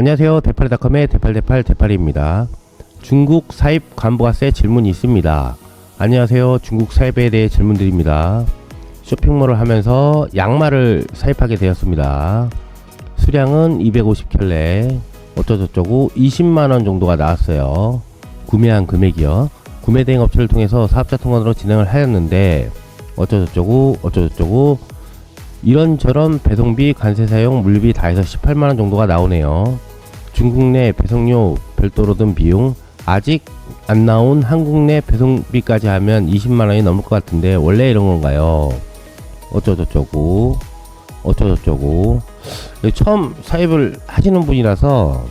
안녕하세요. 대팔닷컴의 대팔대팔 대팔입니다. 중국 사입 관부가세 질문이 있습니다. 안녕하세요. 중국 사입에 대해 질문드립니다. 쇼핑몰을 하면서 양말을 사입하게 되었습니다. 수량은 250켤레, 어쩌저쩌고 20만원 정도가 나왔어요. 구매한 금액이요. 구매 대행 업체를 통해서 사업자 통관으로 진행을 하였는데, 어쩌저쩌고, 어쩌저쩌고, 이런저런 배송비, 관세 사용, 물류비 다 해서 18만원 정도가 나오네요. 중국 내 배송료 별도로 든 비용, 아직 안 나온 한국 내 배송비까지 하면 20만 원이 넘을 것 같은데, 원래 이런 건가요? 어쩌저쩌고, 어쩌저쩌고. 처음 사입을 하시는 분이라서,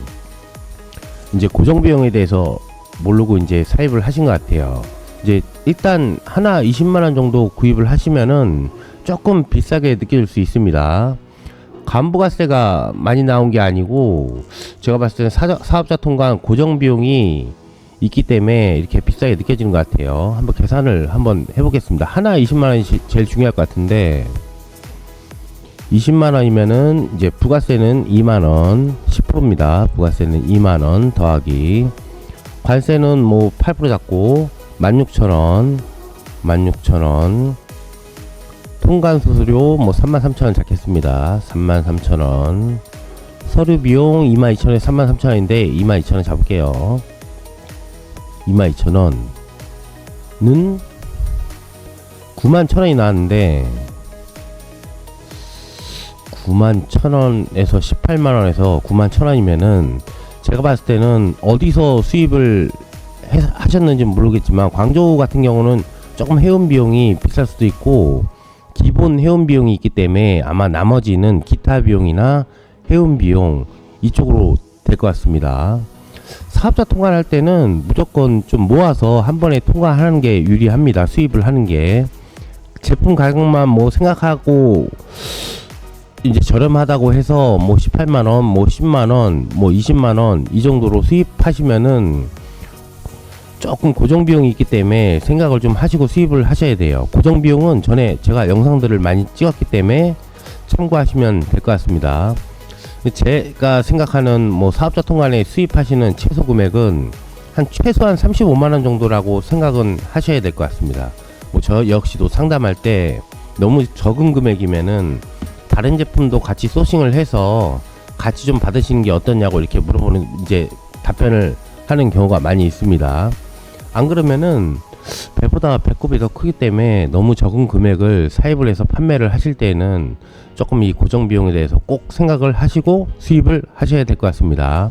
이제 고정 비용에 대해서 모르고 이제 사입을 하신 것 같아요. 이제 일단 하나 20만 원 정도 구입을 하시면은 조금 비싸게 느껴질 수 있습니다. 간부가세가 많이 나온 게 아니고 제가 봤을 때는 사자, 사업자 통관 고정 비용이 있기 때문에 이렇게 비싸게 느껴지는 것 같아요. 한번 계산을 한번 해보겠습니다. 하나 20만 원이 시- 제일 중요할 것 같은데 20만 원이면은 이제 부가세는 2만 원, 10%입니다. 부가세는 2만 원 더하기 관세는 뭐 8% 잡고 16,000원, 16,000원. 통관 수수료 뭐 33,000원 잡겠습니다. 33,000원. 서류 비용 22,000원에 33,000원인데 22,000원 잡을게요. 22,000원은 91,000원이 나왔는데 91,000원에서 18만원에서 91,000원이면은 제가 봤을 때는 어디서 수입을 해- 하셨는지 모르겠지만 광저우 같은 경우는 조금 해운 비용이 비쌀 수도 있고 기본 해운 비용이 있기 때문에 아마 나머지는 기타 비용이나 해운 비용 이쪽으로 될 것 같습니다. 사업자 통관 할 때는 무조건 좀 모아서 한 번에 통과하는 게 유리합니다. 수입을 하는 게 제품 가격만 뭐 생각하고 이제 저렴하다고 해서 뭐 18만 원, 뭐 10만 원, 뭐 20만 원 이 정도로 수입하시면은 조금 고정 비용이 있기 때문에 생각을 좀 하시고 수입을 하셔야 돼요. 고정 비용은 전에 제가 영상들을 많이 찍었기 때문에 참고하시면 될 것 같습니다. 제가 생각하는 뭐 사업자 통관에 수입하시는 최소 금액은 한 최소한 35만 원 정도라고 생각은 하셔야 될 것 같습니다. 뭐 저 역시도 상담할 때 너무 적은 금액이면은 다른 제품도 같이 소싱을 해서 같이 좀 받으시는 게 어떠냐고 이렇게 물어보는 이제 답변을 하는 경우가 많이 있습니다. 안 그러면은 배보다 배꼽이 더 크기 때문에 너무 적은 금액을 사입을 해서 판매를 하실 때는 조금 이 고정 비용에 대해서 꼭 생각을 하시고 수입을 하셔야 될 것 같습니다.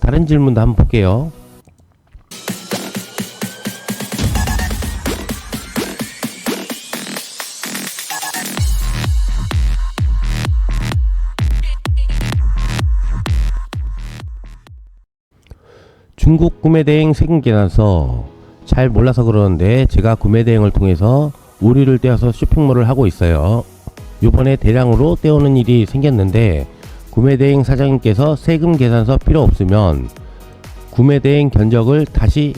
다른 질문도 한번 볼게요. 중국 구매 대행 세금 계산서 잘 몰라서 그러는데 제가 구매 대행을 통해서 우리를 떼어서 쇼핑몰을 하고 있어요. 요번에 대량으로 떼오는 일이 생겼는데 구매 대행 사장님께서 세금 계산서 필요 없으면 구매 대행 견적을 다시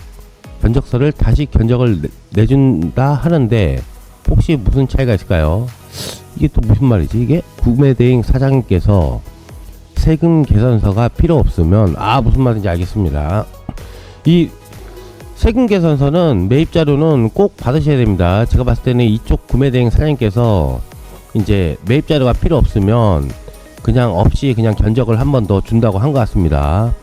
견적서를 다시 견적을 내- 내준다 하는데 혹시 무슨 차이가 있을까요? 이게 또 무슨 말이지 이게 구매 대행 사장님께서 세금 계산서가 필요 없으면 아 무슨 말인지 알겠습니다. 이 세금 계산서는 매입 자료는 꼭 받으셔야 됩니다. 제가 봤을 때는 이쪽 구매 대행 사장님께서 이제 매입 자료가 필요 없으면 그냥 없이 그냥 견적을 한 번 더 준다고 한 것 같습니다.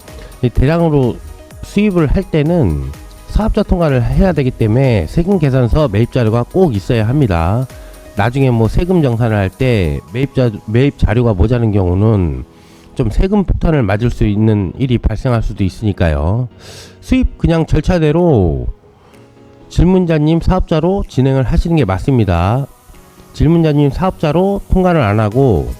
이 대량으로 수입을 할 때는 사업자 통과를 해야 되기 때문에 세금 계산서 매입 자료가 꼭 있어야 합니다. 나중에 뭐 세금 정산을 할 때 매입 자 매입 자료가 모자른 경우는 좀 세금 폭탄을 맞을 수 있는 일이 발생할 수도 있으니까요. 수입 그냥 절차대로 질문자님 사업자로 진행을 하시는 게 맞습니다. 질문자님 사업자로 통관을 안 하고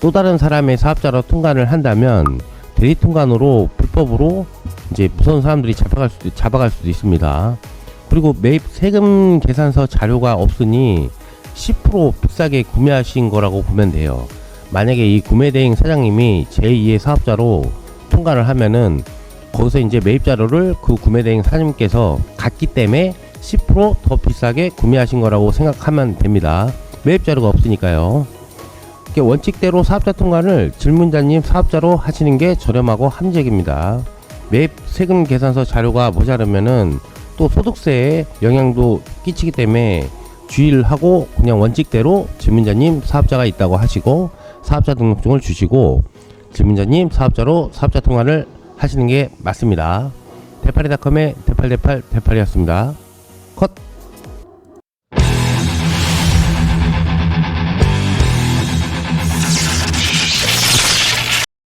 또 다른 사람의 사업자로 통관을 한다면 대리 통관으로 불법으로 이제 무서운 사람들이 잡아갈 수도 잡아갈 수도 있습니다. 그리고 매입 세금 계산서 자료가 없으니 10% 비싸게 구매하신 거라고 보면 돼요. 만약에 이 구매 대행 사장님이 제2의 사업자로 통과를 하면은 거기서 이제 매입 자료를 그 구매 대행 사장님께서 갖기 때문에 10%더 비싸게 구매하신 거라고 생각하면 됩니다. 매입 자료가 없으니까요. 원칙대로 사업자 통관을 질문자님 사업자로 하시는 게 저렴하고 합리적입니다. 맵 세금 계산서 자료가 모자르면은 또 소득세에 영향도 끼치기 때문에 주의를 하고 그냥 원칙대로 질문자님 사업자가 있다고 하시고 사업자 등록증을 주시고 질문자님 사업자로 사업자 통관을 하시는 게 맞습니다. 대파리닷컴의 대팔대팔 대팔이었습니다. 컷!